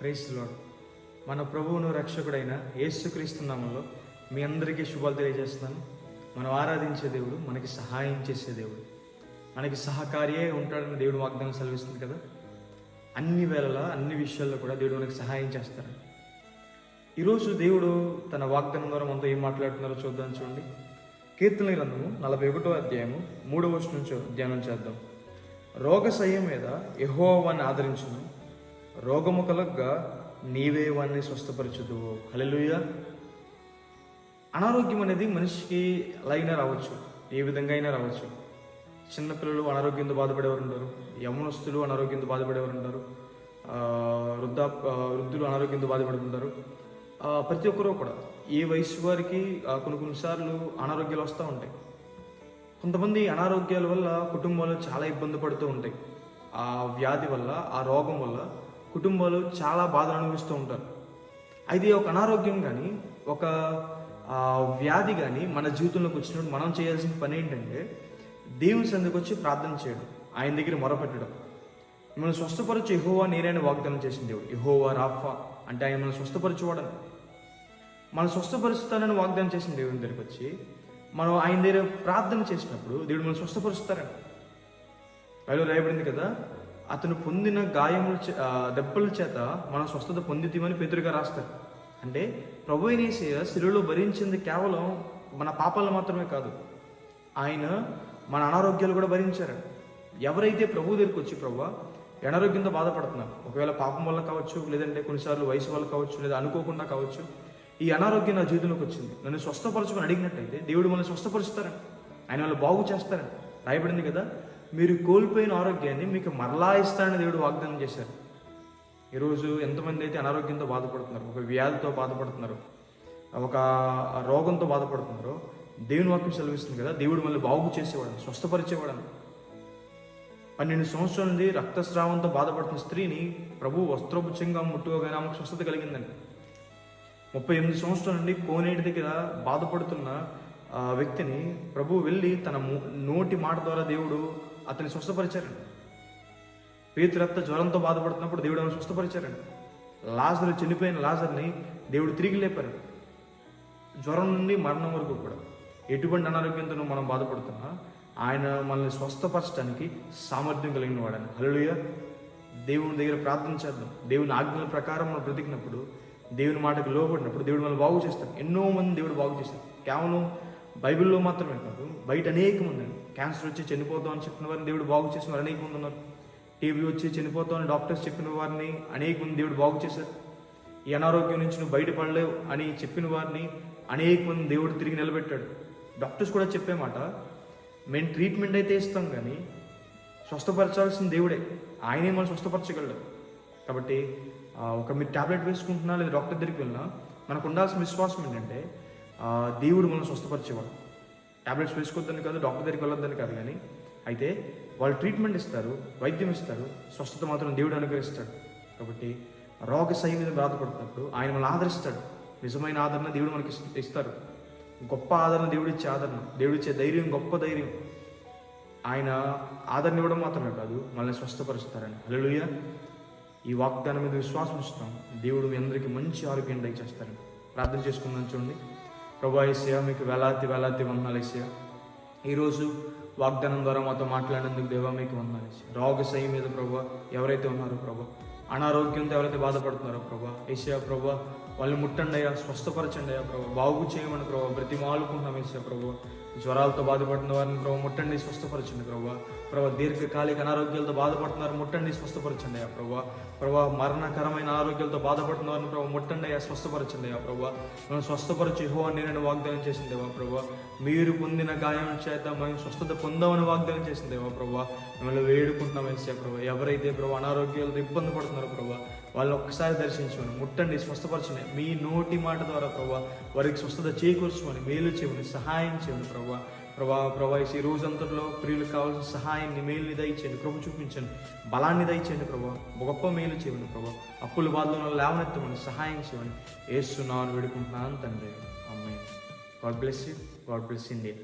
Price lord మన ప్రభువును రక్షకుడైన యేసుక్రీస్తు నామంలో మీ అందరికీ శుభాలు తెలియజేస్తున్నాను. మనం ఆరాధించే దేవుడు మనకి సహాయం చేసే దేవుడు. మనకి సహకారియే ఉంటాడని దేవుడు వాగ్దానం సెలవిస్తుంది కదా. అన్ని వేళలా అన్ని విషయాల్లో కూడా దేవుడు మనకి సహాయం చేస్తారు ఈరోజు దేవుడు తన వాగ్దానం ద్వారా మనతో ఏం మాట్లాడుతున్నారో చూద్దాం చూడండి. కీర్తన గ్రంథము నలభై ఒకటో అధ్యాయము మూడవ వర్షం నుంచి ధ్యానం చేద్దాం. రోగశయ్యం మీద యహోవాన్ని ఆదరించును. రోగము కలగ్గా నీవే వాడిని స్వస్థపరచుదువు. హల్లెలూయ. అనారోగ్యం అనేది మనిషికి ఎలా అయినా రావచ్చు ఏ విధంగా అయినా రావచ్చు. చిన్నపిల్లలు అనారోగ్యంతో బాధపడేవారు ఉంటారు యమునస్తులు అనారోగ్యంతో బాధపడేవారు ఉంటారు వృద్ధా వృద్ధులు అనారోగ్యంతో బాధపడుతుంటారు ప్రతి ఒక్కరూ కూడా ఏ వయసు వారికి కొన్ని కొన్నిసార్లు అనారోగ్యాలు వస్తూ ఉంటాయి. కొంతమంది అనారోగ్యాల వల్ల కుటుంబాలు చాలా ఇబ్బంది పడుతూ ఉంటాయి. ఆ వ్యాధి వల్ల ఆ రోగం వల్ల కుటుంబాలు చాలా బాధలు అనుభవిస్తూ ఉంటారు. అయితే ఒక అనారోగ్యం కానీ ఒక వ్యాధి కానీ మన జీవితంలోకి వచ్చినప్పుడు మనం చేయాల్సిన పని ఏంటంటే దేవుని సందుకు వచ్చి ప్రార్థన చేయడం ఆయన దగ్గర మొరపెట్టడం. మనం స్వస్థపరచు ఎహోవా నేనైనా వాగ్దానం చేసిన దేవుడు. యహోవా రాఫా అంటే ఆయన మనం స్వస్థపరచువాడని. మనం స్వస్థపరుస్తానని వాగ్దానం చేసిన దేవుని దగ్గరికి వచ్చి మనం ఆయన దగ్గర ప్రార్థన చేసినప్పుడు దేవుడు మనం స్వస్థపరుస్తారని. బయలు రాయబడింది కదా అతను పొందిన గాయముల చే- దెబ్బల చేత మనం స్వస్థత పొందితీమని పేతురుగా రాస్తారు. అంటే ప్రభు అయినేసే శిలువలో భరించింది కేవలం మన పాపాలు మాత్రమే కాదు ఆయన మన అనారోగ్యాలు కూడా భరించారు. ఎవరైతే ప్రభు దగ్గరికి వచ్చి ప్రభు అనారోగ్యంతో బాధపడుతున్నారు. ఒకవేళ పాపం వల్ల కావచ్చు లేదంటే కొన్నిసార్లు వయసు వల్ల కావచ్చు లేదా అనుకోకుండా కావచ్చు ఈ అనారోగ్యం నా జీవితంలోకి వచ్చింది. నన్ను స్వస్థపరచుకొని అడిగినట్టయితే దేవుడు మనల్ని స్వస్థపరుస్తారని ఆయన వాళ్ళు బాగు చేస్తారని రాయబడింది కదా. మీరు కోల్పోయిన ఆరోగ్యాన్ని మీకు మరలా ఇస్తానని దేవుడు వాగ్దానం చేశారు. ఈరోజు ఎంతమంది అయితే అనారోగ్యంతో బాధపడుతున్నారు ఒక వ్యాధితో బాధపడుతున్నారు ఒక రోగంతో బాధపడుతున్నారో దేవుని వాక్యం సెలవిస్తుంది కదా దేవుడు మళ్ళీ బాగు చేసేవాడని స్వస్థపరిచేవాడని. పన్నెండు సంవత్సరాల నుండి రక్తస్రావంతో బాధపడుతున్న స్త్రీని ప్రభు వస్త్రోపుచ్చంగా ముట్టుకోగానే ఆమెకు స్వస్థత కలిగిందండి. ముప్పై ఎనిమిది సంవత్సరాల నుండి కోనేటి దగ్గర బాధపడుతున్న వ్యక్తిని ప్రభు వెళ్ళి తన నోటి మాట ద్వారా దేవుడు అతన్ని స్వస్థపరిచారండి. పేతురత్త జ్వరంతో బాధపడుతున్నప్పుడు దేవుడు ఆమెను స్వస్థపరిచారండి. లాజర్ చనిపోయిన లాజర్ని దేవుడు తిరిగి లేపారు జ్వరం నుండి మరణం వరకు కూడా. ఎటువంటి అనారోగ్యంతో మనం బాధపడుతున్నా ఆయన మనల్ని స్వస్థపరచడానికి సామర్థ్యం కలిగిన వాడని హలోయ దేవుని దగ్గర ప్రార్థన చేద్దాం. దేవుని ఆజ్ఞల ప్రకారం మనం బ్రతికినప్పుడు దేవుని మాటకు లోబడినప్పుడు దేవుడు మనల్ని బాగు చేస్తాడు. ఎన్నో మంది దేవుడు బాగు చేస్తాడు కేవలం బైబిల్లో మాత్రమే కాదు బయట అనేక మంది అండి క్యాన్సర్ వచ్చి చనిపోతాం అని చెప్పిన వారిని దేవుడు బాగు చేసిన వారు అనేక మంది ఉన్నారు టీబీ వచ్చి చనిపోతాం అని డాక్టర్స్ చెప్పిన వారిని అనేక మంది దేవుడు బాగు చేశారు. ఈ అనారోగ్యం నుంచి నువ్వు బయటపడలేవు అని చెప్పిన వారిని అనేక మంది దేవుడు తిరిగి నిలబెట్టాడు. డాక్టర్స్ కూడా చెప్పేమాట మేము ట్రీట్మెంట్ అయితే ఇస్తాం కానీ స్వస్థపరచాల్సిన దేవుడే. ఆయనే మనం స్వస్థపరచగలడు. కాబట్టి ఒక మీరు టాబ్లెట్ వేసుకుంటున్నా లేదా డాక్టర్ దగ్గరికి వెళ్ళినా మనకు ఉండాల్సిన విశ్వాసం ఏంటంటే దేవుడు మనం స్వస్థపరిచేవాడు. టాబ్లెట్స్ వేసుకోవద్దని కాదు డాక్టర్ దగ్గరికి వెళ్ళొద్దని కాదు కానీ అయితే వాళ్ళు ట్రీట్మెంట్ ఇస్తారు వైద్యం ఇస్తారు స్వస్థత మాత్రం దేవుడు అనుగ్రహిస్తాడు. కాబట్టి రోగ సై మీద బాధపడుతున్నప్పుడు ఆయన మనల్ని ఆదరిస్తాడు. నిజమైన ఆదరణ దేవుడు మనకి ఇస్తారు. గొప్ప ఆదరణ దేవుడు ఇచ్చే ఆదరణ దేవుడు ఇచ్చే ధైర్యం గొప్ప ధైర్యం. ఆయన ఆదరణ ఇవ్వడం మాత్రమే కాదు మనల్ని స్వస్థపరుస్తారని. హలోయ ఈ వాగ్దానం మీద విశ్వాసం ఇస్తాం దేవుడు మీ అందరికీ మంచి ఆరోగ్యం దయచేస్తారని. ప్రార్థన చేసుకుందాం చూడండి. ప్రభా ఏసయ్య మీకు వేలాతి వేలాది వందనాలు ఏసయ్య. ఈరోజు వాగ్దానం ద్వారా మాతో మాట్లాడినందుకు దేవా మీకు వందనాలు ఏసయ్య. రోగ సై మీద ప్రభా ఎవరైతే ఉన్నారో ప్రభా అనారోగ్యంతో ఎవరైతే బాధపడుతున్నారో ప్రభా ఏసయ్య ప్రభా వాళ్ళు ముట్టండి అయ్యా స్వస్థపరచండి అయ్యా ప్రభా బాగు చేయమని ప్రభా బ్రతిమాలుకుంటాం ఏసయ్య ప్రభా. జ్వరాలతో బాధపడుతున్న వారిని ప్రభావ ముట్టండి స్వస్థపరచండి ప్రభావ ప్రభావ దీర్ఘకాలిక అనారోగ్యాలతో బాధపడుతున్నారు ముట్టండి స్వస్థపరచండి అయ్యా ప్రభావ ప్రభావ మరణకరమైన ఆరోగ్యాలతో బాధపడుతున్న వారిని ప్రభావ ముట్టండి అయ్యా స్వస్థపరచండి అయ్యా ప్రభావ మనం స్వస్థపరచు యహో అని నేను వాగ్దానం చేసిందేవా ప్రభావ మీరు పొందిన గాయం చేత మేము స్వస్థత పొందామని వాగ్దానం చేసిందేవా ప్రభావ మిమ్మల్ని వేడుకుంటున్నాం వేసే ప్రభావ ఎవరైతే ప్రభావ అనారోగ్యాలతో ఇబ్బంది పడుతున్నారో ప్రభావ వాళ్ళు ఒక్కసారి దర్శించమని ముట్టండి స్వస్థపరచండి. మీ నోటి మాట ద్వారా ప్రభావ వారికి స్వస్థత చేకూర్చమని మేలు చేయమని సహాయం చేయమని ప్రభావ ప్రభా ప్రభా ఈ రోజంతట్లో ప్రియులకు కావాల్సిన సహాయాన్ని మేలుని దయచేయండి కృప చూపించండి. బలాన్ని దయచేయండి ప్రభా. గొప్ప మేలు చేయమని ప్రభా. అప్పుల బాధలను లేవనెత్తమని సహాయం చేయమని ఏస్తున్నాను వేడుకుంటున్నాను తండ్రి. అమ్మాయి God bless you. God bless India